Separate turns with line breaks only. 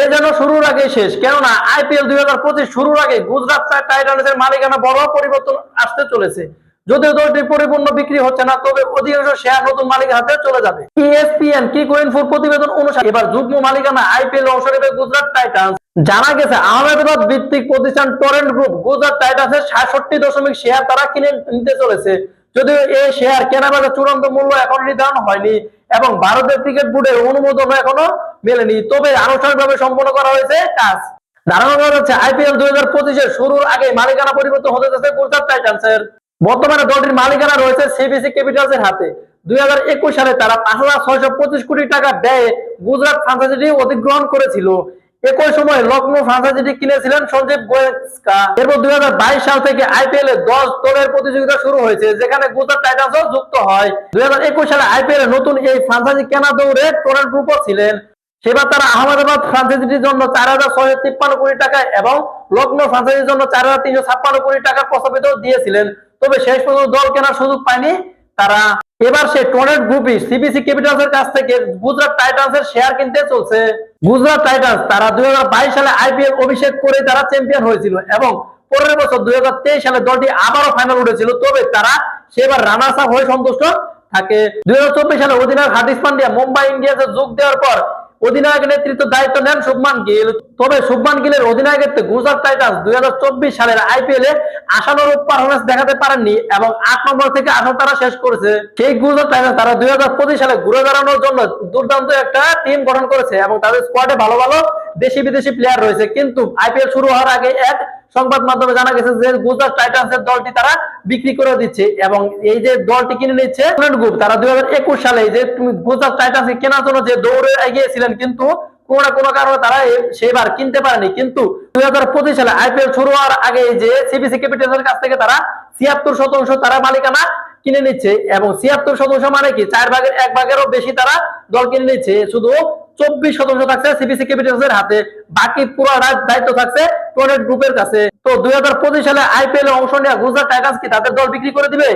এ যেন শুরুর আগে শেষ। কেননা আইপিএল দুই হাজার পঁচিশ শুরুর আগে গুজরাট টাইটান্সের মালিকানা বড় পরিবর্তন আসতে চলেছে। যদিও দলটি পরিপূর্ণ বিক্রি হচ্ছে না, তবে অধিকাংশ শেয়ার নতুন মালিকের হাতে চলে যাবে। ইএসপিএন কি প্রতিবেদন অনুসারে, এবার যুগ্ম মালিকানা আইপিএল অংশ নেবে গুজরাট টাইটান্স। জানা গেছে, আহমেদাবাদ ভিত্তিক প্রতিষ্ঠান টরেন্ট গ্রুপ গুজরাট টাইটান্সের সাতষট্টি দশমিক শেয়ার তারা কিনে নিতে চলেছে। যদিও এই শেয়ার কেনাবেচার চূড়ান্ত মূল্য এখন নির্ধারণ হয়নি। এবং ভারতের ক্রিকেট বোর্ডের অনুমোদন এখনও মেলেনি। তবে আনুষ্ঠানিকভাবে সম্পন্ন করা হয়েছে কাজ। ধারণা করা হচ্ছে আইপিএল দুই হাজার পঁচিশের শুরুর আগে মালিকানা পরিবর্তন হতে যাচ্ছে কলকাতা টাইটান্সের। বর্তমানে দলটির মালিকানা রয়েছে সিবিসি ক্যাপিটালস এর হাতে। দুই হাজার একুশ সালে তারা পাঁচ হাজার ছয়শো পঁচিশ কোটি টাকা ব্যয়ে গুজরাট ফ্রান্সাইজিটি অধিগ্রহণ করেছিল। একই সময় লখনৌ ফ্রাঞ্চাইজিটি কিনেছিলেন সঞ্জীব গোয়েঙ্কা এরপর দুই সাল থেকে আইপিএল এ দশ দলের প্রতিযোগিতা শুরু হয়েছে, যেখানে গুজরাট টাইটান্সও যুক্ত হয়। দুই সালে আইপিএল এ নতুন এই ফ্রাঞ্চাইজি কেনা দৌড়ে টরেন্ট গ্রুপও ছিলেন। সেবার তারা আহমেদাবাদ ফ্রাঞ্চাইজিটির জন্য চার হাজার ছয়শো তিপ্পান্ন কোটি টাকা এবং লখনৌ ফ্রাঞ্চাইজির জন্য চার হাজার তিনশো ছাপ্পান্ন কোটি টাকা প্রস্তাবিত দিয়েছিলেন। তবে শেষ পর্যন্ত দল কেনার সুযোগ পায়নি তারা। এবার সে টনেট গ্রুপই সিবিসি ক্যাপিটালস এর কাছ থেকে গুজরাট টাইটান্স এর শেয়ার কিনতে চলছে। গুজরাট টাইটান্স, তারা দুই হাজার বাইশ সালে আইপিএল অভিষেক করে তারা চ্যাম্পিয়ন হয়েছিল এবং পরের বছর দুই সালে দলটি আবারও ফাইনাল উঠেছিল। তবে তারা সেবার রানার্স আপ হয়ে সন্তুষ্ট থাকে। দুই হাজার চব্বিশ সালে অধিনায়ক হার্দিক পান্ডিয়া মুম্বাই ইন্ডিয়ান্সে যোগ দেওয়ার পর অধিনায়ক নেতৃত্ব দায়িত্ব নেন শুভমান গিল। তবে শুভমান গিলের অধিনায়কত্বে গুজরাট টাইটান্স দুই হাজার চব্বিশ সালের আইপিএল এ আশানুরূপ পারফরমেন্স দেখাতে পারেননি এবং আট নম্বর থেকে তারা শেষ করেছে। সেই টাইটান্স তারা দুই সালে ঘুরে দাঁড়ানোর জন্য দুর্দান্ত একটা টিম গঠন করেছে এবং তাদের স্কোয়াডে ভালো ভালো দেশি বিদেশি প্লেয়ার রয়েছে। কিন্তু আইপিএল শুরু হওয়ার আগে এক সংবাদ মাধ্যমে জানা গেছে যে গুজরাট টাইটান্স এর দলটি তারা বিক্রি করে দিচ্ছে এবং এই যে দলটি কিনে নিচ্ছে গ্রুপ তারা দুই হাজার একুশ সালে যে গুজরাট টাইটান্স কেনার জন্য যে দৌড়ে এগিয়েছিলেন, কিন্তু কোনো না কোনো কারণে তারা সেবার কিনতে পারেনি। কিন্তু দুই হাজার পঁচিশ সালে আইপিএল শুরু হওয়ার আগে যে সিবিসি ক্যাপিটালের কাছ থেকে তারা ছিয়াত্তর শতাংশ তারা মালিকানা কিনে নিচ্ছে এবং ছিয়াত্তর শতাংশ মানে কি? চার ভাগের এক ভাগেরও বেশি তারা দল কিনে নিচ্ছে। শুধু চব্বিশ শতাংশ থাকছে সিবিসি ক্যাপিটালস এর হাতে, বাকি পুরো দায়িত্ব থাকছে টোনেট গ্রুপের কাছে। তো দুই হাজার পঁচিশ সালে আইপিএল এ অংশ নেওয়া গুজরাট টাইটান্স কি তাদের দল বিক্রি করে দিবে?